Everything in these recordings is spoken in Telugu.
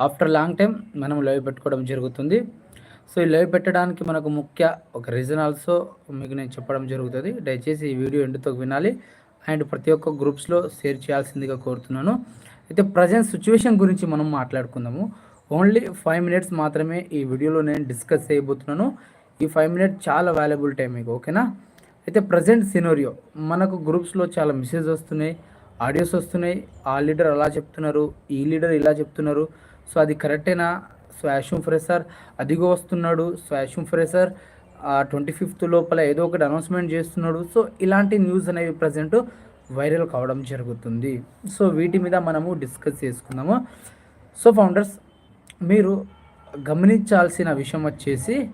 ఆఫ్టర్ లాంగ్ టైం మనం లైవ్ పెట్టుకోవడం జరుగుతుంది. సో ఈ లైవ్ పెట్టడానికి మనకు ముఖ్య ఒక రీజన్ ఆల్సో మీకు నేను చెప్పడం జరుగుతుంది. దయచేసి ఈ వీడియో ఎండుతో వినాలి. అండ్ ప్రతి ఒక్క గ్రూప్స్లో షేర్ చేయాల్సిందిగా కోరుతున్నాను. అయితే ప్రజెంట్ సిచ్యువేషన్ గురించి మనం మాట్లాడుకుందాము. ఓన్లీ ఫైవ్ మినిట్స్ మాత్రమే ఈ వీడియోలో నేను డిస్కస్ చేయబోతున్నాను. ఈ ఫైవ్ మినిట్స్ చాలా వాల్యుబుల్ టైం మీకు ఓకేనా? అయితే ప్రజెంట్ సినోరియో మనకు గ్రూప్స్లో చాలా మెసేజ్ వస్తున్నాయి. ఆడియోస్ వస్తున్నాయి. ఆ లీడర్ అలా చెప్తున్నారు ఈ లీడర్ ఇలా చెప్తున్నారు. సో అది కరెక్టేనా? స్వాషం ఫ్రెసర్ అదిగో వస్తున్నాడు స్వాషం ఫ్రెసర్ ట్వంటీ ఫిఫ్త్ లోపల ఏదో ఒకటి అనౌన్స్మెంట్ చేస్తున్నాడు. సో ఇలాంటి న్యూస్ అనేవి ప్రజెంట్ వైరల్ కావడం జరుగుతుంది. సో వీటి మీద మనము డిస్కస్ చేసుకుందాము. సో ఫౌండర్స్ మీరు గమనించాల్సిన విషయం వచ్చేసి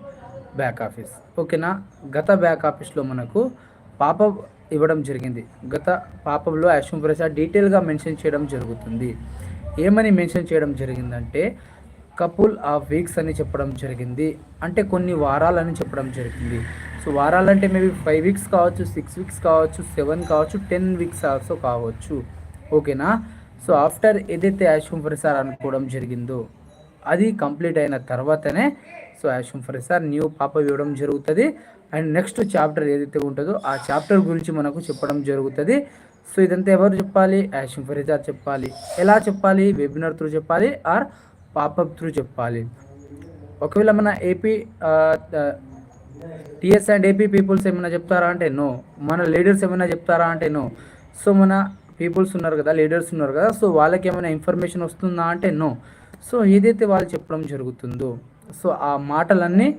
బ్యాక్ ఆఫీస్. ఓకేనా? గత బ్యాక్ ఆఫీస్లో మనకు పాప ఇవ్వడం జరిగింది. గత పాపంలో అశ్విన్ ప్రసాద్ డీటెయిల్గా మెన్షన్ చేయడం జరుగుతుంది. ఏమని మెన్షన్ చేయడం జరిగిందంటే కపుల్ ఆఫ్ వీక్స్ అని చెప్పడం జరిగింది. అంటే కొన్ని వారాలని చెప్పడం జరిగింది. సో వారాలంటే మేబీ ఫైవ్ వీక్స్ కావచ్చు సిక్స్ వీక్స్ కావచ్చు సెవెన్ కావచ్చు టెన్ వీక్స్ ఆల్సో కావచ్చు. ఓకేనా? సో ఆఫ్టర్ ఏదైతే అశ్విన్ ప్రసాద్ అనుకోవడం జరిగిందో అది కంప్లీట్ అయిన తర్వాతనే సో యాషన్ ఫర్ సార్ న్యూ పాప ఇవ్వడం జరుగుతుంది. అండ్ నెక్స్ట్ చాప్టర్ ఏదైతే ఉంటుందో ఆ చాప్టర్ గురించి మనకు చెప్పడం జరుగుతుంది. సో ఇదంతా ఎవరు చెప్పాలి? యాషిమ్ ఫరీదార్ చెప్పాలి. ఎలా చెప్పాలి? వెబినార్ త్రూ చెప్పాలి ఆర్ పాపప్ త్రూ చెప్పాలి? ఒకవేళ మన AP TS and AP peoples ఏమైనా చెప్తారా అంటే నో. మన లీడర్స్ ఏమైనా చెప్తారా అంటే నో. సో మన పీపుల్స్ ఉన్నారు కదా లీడర్స్ ఉన్నారు కదా సో వాళ్ళకి ఏమైనా ఇన్ఫర్మేషన్ వస్తుందా అంటే నో. సో ఏదైతే వాళ్ళు చెప్పడం జరుగుతుందో సో ఆ మాటలన్నీ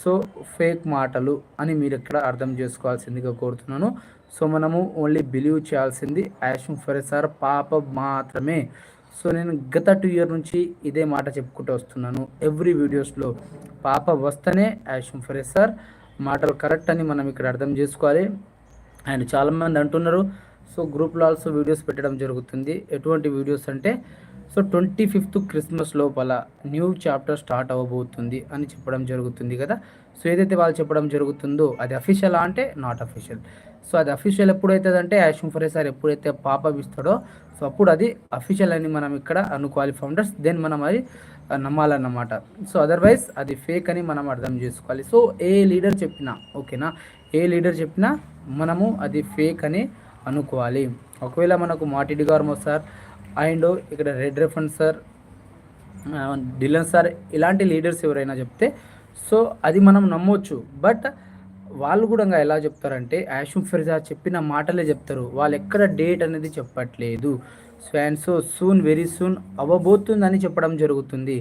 సో ఫేక్ మాటలు అని మీరు ఇక్కడ అర్థం చేసుకోవాల్సిందిగా కోరుతున్నాను. సో మనము ఓన్లీ బిలీవ్ చేయాల్సింది యాషన్ ఫర్ సార్ పాప మాత్రమే. సో నేను గత టూ ఇయర్ నుంచి ఇదే మాట చెప్పుకుంటూ వస్తున్నాను. ఎవ్రీ వీడియోస్లో పాప వస్తేనే యాషన్ ఫరే సార్ మాటలు కరెక్ట్ అని మనం ఇక్కడ అర్థం చేసుకోవాలి. అండ్ చాలామంది అంటున్నారు సో గ్రూప్లో ఆల్సో వీడియోస్ పెట్టడం జరుగుతుంది. ఎటువంటి వీడియోస్ అంటే సో ట్వంటీ ఫిఫ్త్ క్రిస్మస్ లోపల న్యూ చాప్టర్ స్టార్ట్ అవ్వబోతుంది అని చెప్పడం జరుగుతుంది కదా. సో ఏదైతే వాళ్ళు చెప్పడం జరుగుతుందో అది అఫీషియలా అంటే నాట్ అఫీషియల్ సో అది అఫీషియల్ ఎప్పుడైతుందంటే యాషం ఫరే సార్ ఎప్పుడైతే పాప ఇస్తాడో సో అప్పుడు అది అఫీషియల్ అని మనం ఇక్కడ అనుకోవాలి ఫౌండర్స్ దెన్ మనం అది నమ్మాలన్నమాట. సో అదర్వైజ్ అది ఫేక్ అని మనం అర్థం చేసుకోవాలి. సో ఏ లీడర్ చెప్పినా ఓకేనా ఏ లీడర్ చెప్పినా మనము అది ఫేక్ అని అనుకోవాలి. ఒకవేళ మనకు మాటిడి గారు సార్ అండ్ ఇక్కడ రెడ్ రెఫండ్ సార్ డిలన్ సార్ ఇలాంటి లీడర్స్ ఎవరైనా చెప్తే సో అది మనం నమ్మొచ్చు. బట్ వాళ్ళు కూడా ఎలా చెప్తారంటే యాషుమ్ ఫిర్జా చెప్పిన మాటలే చెప్తారు. వాళ్ళు ఎక్కడ డేట్ అనేది చెప్పట్లేదు. So and so soon very soon అవ్వబోతుందని చెప్పడం జరుగుతుంది.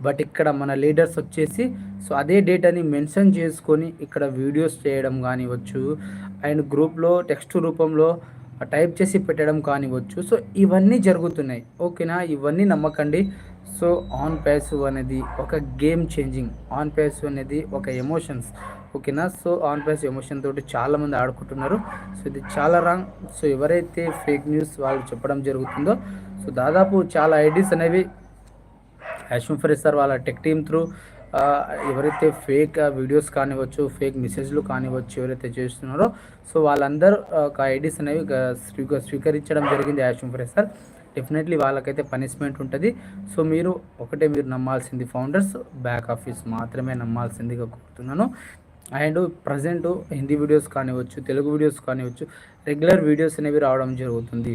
బట్ ఇక్కడ మన లీడర్స్ వచ్చేసి సో అదే డేట్ అని మెన్షన్ చేసుకొని ఇక్కడ వీడియోస్ చేయడం కానివచ్చు అండ్ గ్రూప్లో టెక్స్ట్ రూపంలో టైప్ చేసి పెట్టడం కానివచ్చు సో ఇవన్నీ జరుగుతున్నాయి. ఓకేనా? ఇవన్నీ నమ్మకండి. సో ఆన్ ప్యాసివ్ అనేది ఒక గేమ్ చేంజింగ్. ఆన్ ప్యాసివ్ అనేది ఒక ఎమోషన్స్. ఓకేనా? సో ఆన్ ప్యాస్ ఎమోషన్ తోటి చాలామంది ఆడుకుంటున్నారు. సో ఇది చాలా రాంగ్. సో ఎవరైతే ఫేక్ న్యూస్ వాళ్ళు చెప్పడం జరుగుతుందో సో దాదాపు చాలా ఐడీస్ అనేవి యాష్మ్ సార్ వాళ్ళ టెక్ టీమ్ త్రూ ఎవరైతే ఫేక్ వీడియోస్ కానివ్వచ్చు ఫేక్ మెసేజ్లు కానివ్వచ్చు ఎవరైతే చేస్తున్నారో సో వాళ్ళందరూ ఒక ఐడీస్ అనేవి స్వీకరించడం జరిగింది యాష్మ్ సార్. డెఫినెట్లీ వాళ్ళకైతే పనిష్మెంట్ ఉంటుంది. సో మీరు ఒకటే మీరు నమ్మాల్సింది ఫౌండర్స్ బ్యాక్ ఆఫీస్ మాత్రమే నమ్మాల్సిందిగా కోరుతున్నాను. అండ్ ప్రజెంట్ హిందీ వీడియోస్ కానివచ్చు తెలుగు వీడియోస్ కానివచ్చు రెగ్యులర్ వీడియోస్ అనేవి రావడం జరుగుతుంది.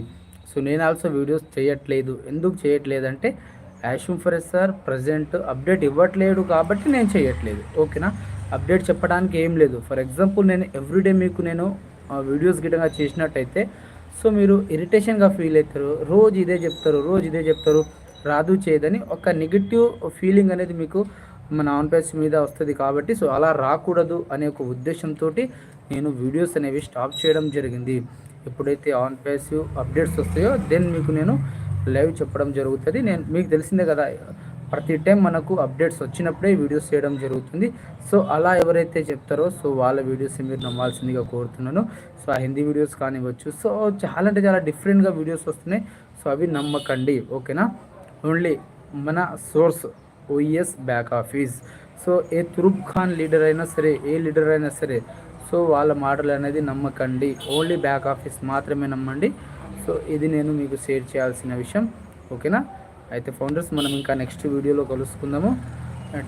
సో నేను ఆల్సో వీడియోస్ చేయట్లేదు. ఎందుకు చేయట్లేదంటే యాషూమ్ ఫరెస్ సార్ ప్రజెంట్ అప్డేట్ ఇవ్వట్లేడు కాబట్టి నేను చేయట్లేదు. ఓకేనా? అప్డేట్ చెప్పడానికి ఏం లేదు. ఫర్ ఎగ్జాంపుల్ నేను ఎవ్రీడే మీకు నేను వీడియోస్ గిటంగా చేసినట్టయితే సో మీరు ఇరిటేషన్గా ఫీల్ అవుతారు. రోజు ఇదే చెప్తారు రోజు ఇదే చెప్తారు. రాదు చేయదని ఒక నెగిటివ్ ఫీలింగ్ అనేది మీకు మన ఆన్ పేజ్ మీద వస్తుంది కాబట్టి సో అలా రాకూడదు అనే ఒక ఉద్దేశంతో నేను వీడియోస్ అనేవి స్టాప్ చేయడం జరిగింది. ఎప్పుడైతే ఆన్ పేజ్ అప్డేట్స్ వస్తాయో దెన్ మీకు నేను లైవ్ చెప్పడం జరుగుతుంది. నేను మీకు తెలిసిందే కదా ప్రతి టైం మనకు అప్డేట్స్ వచ్చినప్పుడే వీడియోస్ చేయడం జరుగుతుంది. సో అలా ఎవరైతే చెప్తారో సో వాళ్ళ వీడియోస్ మీరు నమ్మాల్సిందిగా కోరుతున్నాను. సో ఆ హిందీ వీడియోస్ కానివ్వచ్చు. సో చాలా అంటే చాలా డిఫరెంట్గా వీడియోస్ వస్తున్నాయి. సో అవి నమ్మకండి ఓకేనా? ఓన్లీ మన source OS back office. So ఏ తురుబ్ ఖాన్ లీడర్ అయినా సరే ఏ లీడర్ అయినా సరే సో వాళ్ళ మాటలు అనేది నమ్మకండి. ఓన్లీ బ్యాక్ ఆఫీస్ మాత్రమే నమ్మండి. సో ఇది నేను మీకు షేర్ చేయాల్సిన విషయం. ఓకేనా? అయితే ఫౌండర్స్ మనం ఇంకా నెక్స్ట్ వీడియోలో కలుసుకుందాము.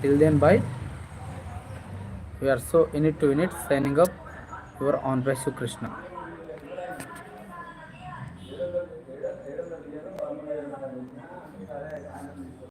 Till then bye we're so in to in it signing up your on bye Krishna